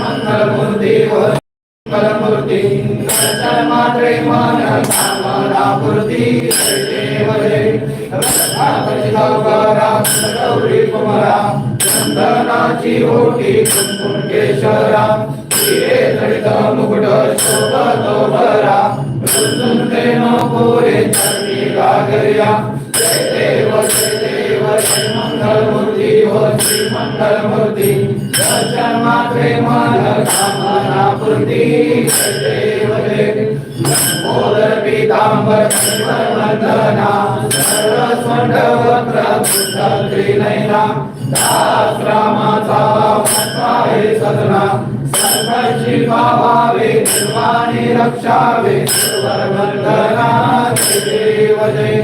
मंगलमूर्ती व मंगलमूर्ती दर्शन मात्रे मन कामना पूर्ती रथापती गौरा गौरी कुमारा चंदनाची ओटी कुंकुम केशरा हिरे मुकुट शोभतो भरा रुंदून नको रे चरणी गागर्या जय देव जय देव जय मंगलमूर्ती हो श्री मंगलमूर्ती दर्शन मात्रे मन कामना पूर्ती जय देव जय मोदर पीतांबर वंदना सर्व स्वंड वक्र पुष्ट त्रिनयना दास रामाचा सदना सर्वशी पावावे सर्वाणी रक्षावे. सर्वर देव जय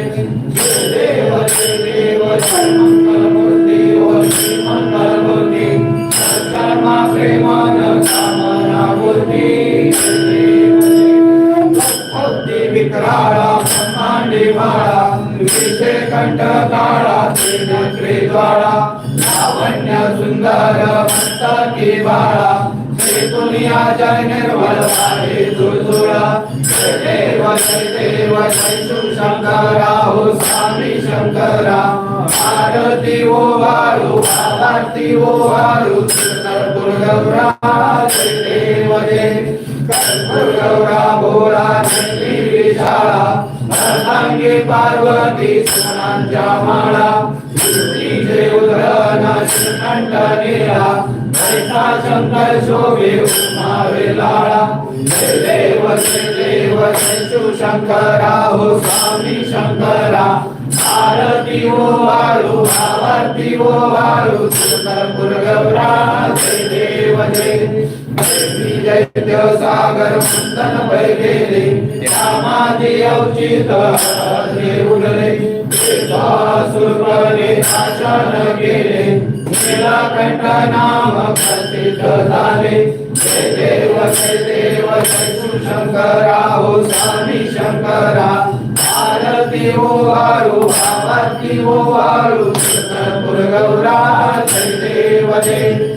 देव देव जय मंगलमूर्ती ओ श्री मंगलमूर्ती. सर्मा प्रेमान कामना मूर्ती जय देव जय बुद्धी ब्रह्मांडी बाळा विषय कंठ काळा त्रिनेत्री द्वारा लावण्य सुंदर मस्तकी बाळा. दुनिया जय निर्मल वारे जुळजुळा. देव देव जय शिवशंकरा हो स्वामी शंकरा. आरती ओ वाळू आरती ओ वाळू कर्पूर गौरा देव देव कर्पूर गौरा भोळा जय विशाळा. अर्धांगी पार्वती सोनांच्या माळा. जय उधरण श्रीकंठ निरा. नैसा शंकर शोभे उमावे लाळा जय देव जय देव जय शिवशंकरा हो स्वामी शंकरा आरती ओ वाळू आरती ओ वाळू कर्पूर गौरा जय देव जय जय देव सागर मंथन भय गेले त्यामादी अवचित हरे उडले सुरपणे आशन गेले नीलकंठ नाम प्रसिद्ध झाले जय देव जय देव जय शंकरा हो स्वामी शंकरा। भारती ओ वारु भारती ओ वारु कर्पूर गौरा जय देव जय।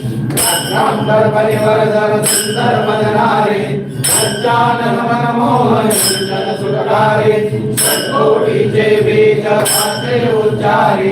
रामकर परिवर्धन सुंदर मदनारे पंचानन मनमोहन सुजन सुखकारे षटकोटीचे बीज पाचे उच्चारे।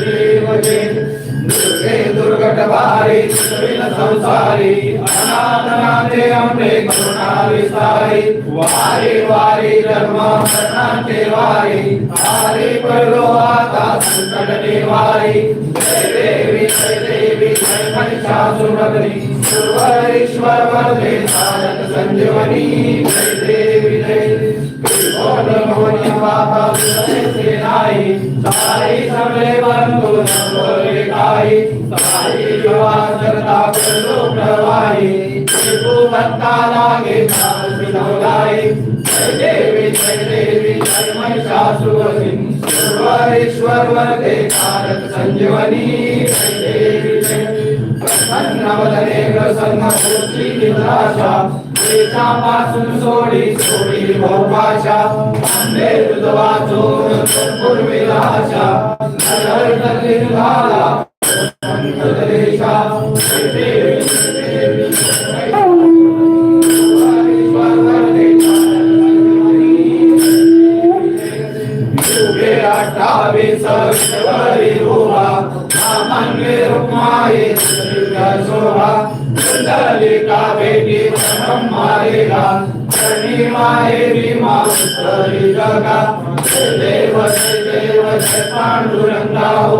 दुर्गट भारी सुरील संसारी अनाथनाथे अंबे करुणा विस्तारी वारी वारी धर्म मरणाचे वारी वारी पडलो आता संकट निवारी जय देवी जय देवी जय महिषासुरमर्दिनी सुरवरीश्वर वरदे साधक संजीवनी जय देवी जय बोल भवनी बाबा से नाही सारी सगळे बंधू बोले काही सारी युवा सरता प्रवाही तू भक्ता लागे सावधाई देवी देवी जय महिषासुरसिंह सुरवरीश्वर वरदे कारक संजीवनी देवी जय प्रसन्न वदने प्रसन्न मूर्ती निद्राशा देशापासून सोडी सोडी भोपाशा आंबे दूध वाचून पूर्विलाशा नगर कुंडलिका बेटी मारेगा शनी माये भीमा उत्तरी जगा. देव देव पांडुरंगा हो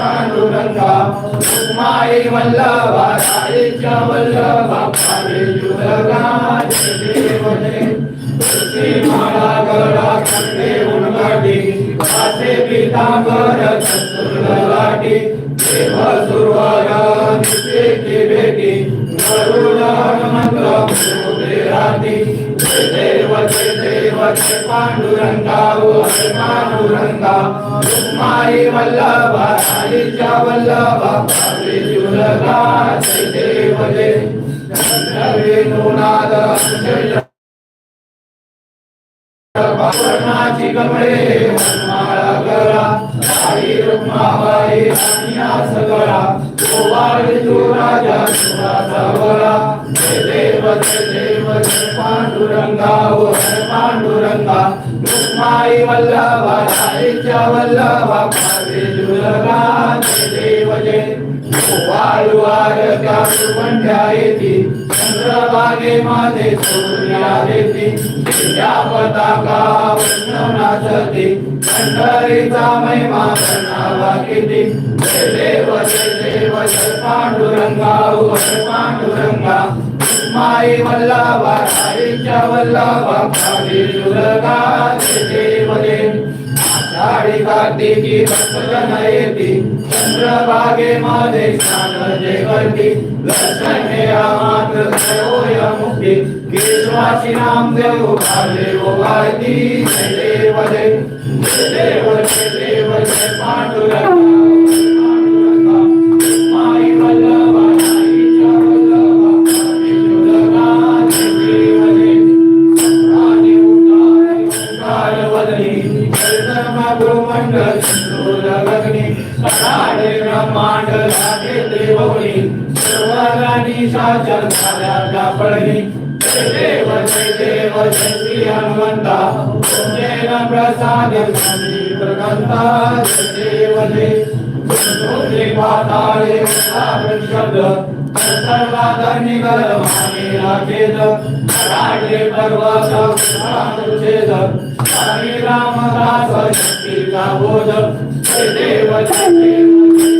पांडुरंगा. रुक्माई वल्लभा साईच्या वल्लभा पारे जुलगा. जय देव जय माळा गळा कंठे उनगाटी पासे पीतांबर चतुर्ललाटी देव सुरवारा नित्य की बेटी पांडुरंगा पांडुरंगा रुक्माई वल्लभा राणीच्या वल्लभा जुलगा देव वेणुनाद जय कमळे माळा करा आई रुक्माबाई राणीया सगळा गोवाळ तू राजा सुराचा बळा जय देव जय देव जय पांडुरंगा ओ हरे पांडुरंगा रुक्माई वल्लभा राणीच्या वल्लभा पावे जुलगा जय देव जय वाळुवार त्या येती चंद्रभागे मध्ये सूर्या देती या पताका वैष्णवनाचती पंढरीचा महिमा करणावा किती देव देव पांडुरंगा ओ पांडुरंगा. माई वल्लावा आईच्या वल्लावा खाली दुर्गा जय देव जय आषाढी कार्तिकी भक्तजन येती चंद्रभागे माझे स्नान जे करती. लक्षण हे आमात होय मुक्ती. केशवाशी नाम देव भाले वो भारती जय देव जय देव जय देव जय पांडुरंगा. श्री हनुमंता तुमचे प्रसाद प्रगंता जय देव जय तुझे पाताळे शब्द राजे पर्वत छेद रामदास शक्तीचा बोध देव देव।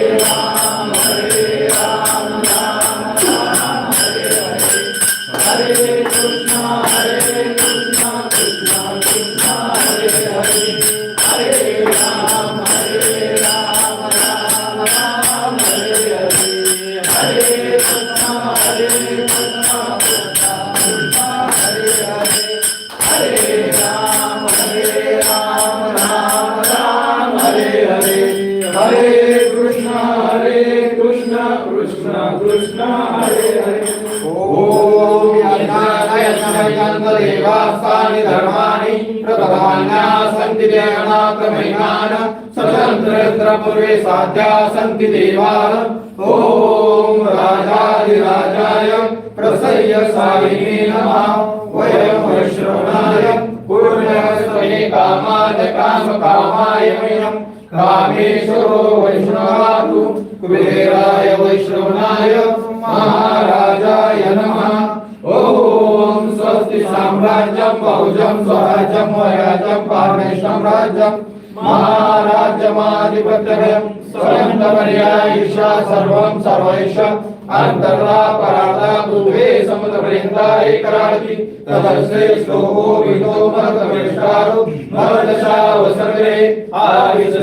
कृष्ण कृष्ण हरे हरे. ओम यज्ञायज्ञदेवास्तानि धर्माणि सन्ति साध्या सन्ति देवाः। ॐ राजाधिराजाय प्रसय्य सायिने नमः। वयं वैश्रवणाय पूर्णस्वये कामाय कामकामाय वयम्। कामेश्वरो वैष्णवातु कुबेराय वैष्णवनाय महाराजाय नमः। ॐ स्वस्ति साम्राज्यं बहुजं स्वराज्यं वयाजं पारमेष्टं राज्यं स्वयं स्वयंपर्यायिषा सर्वं सर्वैष अन्तर्ला पराता पृथ्वे समुद्रपर्यन्ता एकराडति तदस्ते श्लोको विदो मरतमेष्टारु मरदशावसर्गे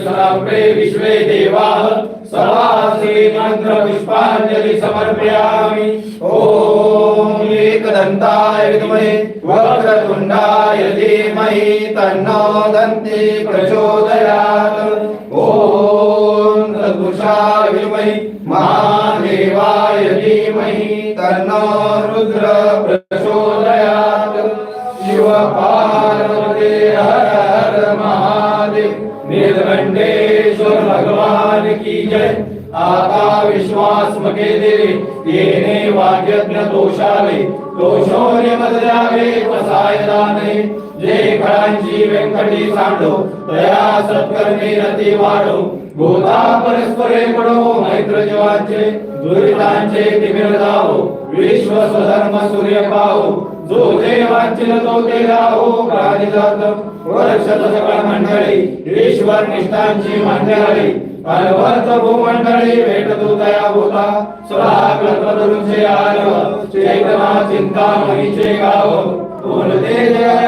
सराप्रे विश्वे देवाः सवासे मंत्र मन्त्रपुष्पाञ्जलि समर्पयामि। ओम एकदंताय विद्महे वक्रतुंडाय धीमहि तन्नो दन्ते प्रचोदयात्। ओम तद्भुषाय विद्महे महादेवाय धीमहि। तन्नो रुद्र प्रचोदयात् शिव पार्वती हर हर नीलकंठेश्वर भगवान की जय। आता विश्वास मके देवे। येणे वाग्यज्ञ दोषावे दोषोने मत द्यावे जे खळांची व्यंकटी सांडो। तया सत्कर्मी रती वाढो। गोता परस्परे पडो मैत्रजीवांचे दुरितांचे तिमिर जावो विश्व स्वधर्म सूर्य पाहो जो जे वांचिल तो ते राहो प्राणी जात वर्षत सकळ मंडळी ईश्वर निष्ठांची मंडळी अलवर्त भूमंडळी भेटतो तया भूता स्वहा कल्पतरुचे आलो चेतना चिंता मनीचे गाव बोलते जय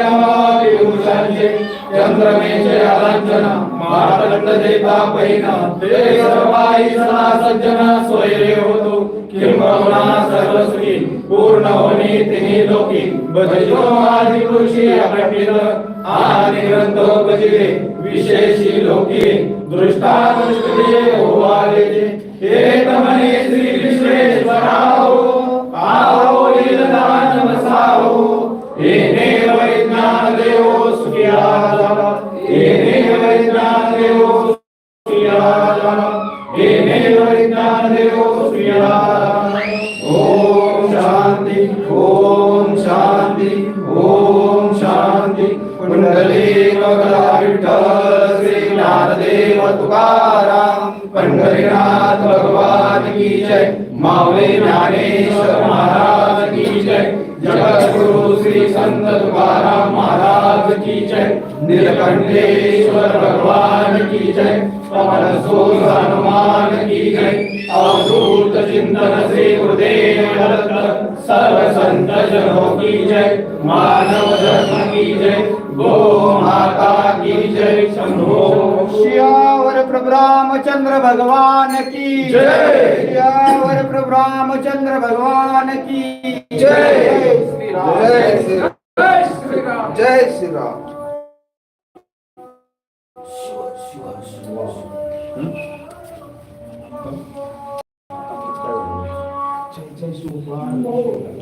विभूषांचे चंद्रमेचे आलांचन मातंड देता पैना ते सर्वाई सदा सज्जन सोयरे होतो किंबहुना सर्वस्वी पूर्ण होणे लोकी. आदि पुरुषी आणि ग्रंथ भजिले विशेषी लोकी. दृष्टा दृष्टीये होवाले श्री विश्वेश्वरा जय। नीलकंठेश्वर भगवान की जय। पवन सुत हनुमान की जय। अवधूत चिंतन श्री गुरुदेव सर्व संत जनों की जय। मानव धर्म की जय। गो माता की जय। शंभो। श्यावर प्रभु रामचंद्र भगवान की जय। श्यावर प्रभु रामचंद्र भगवान की जय। श्री राम। जय श्री जय श्री राम। जय श्री राम। जय जय शिवपाल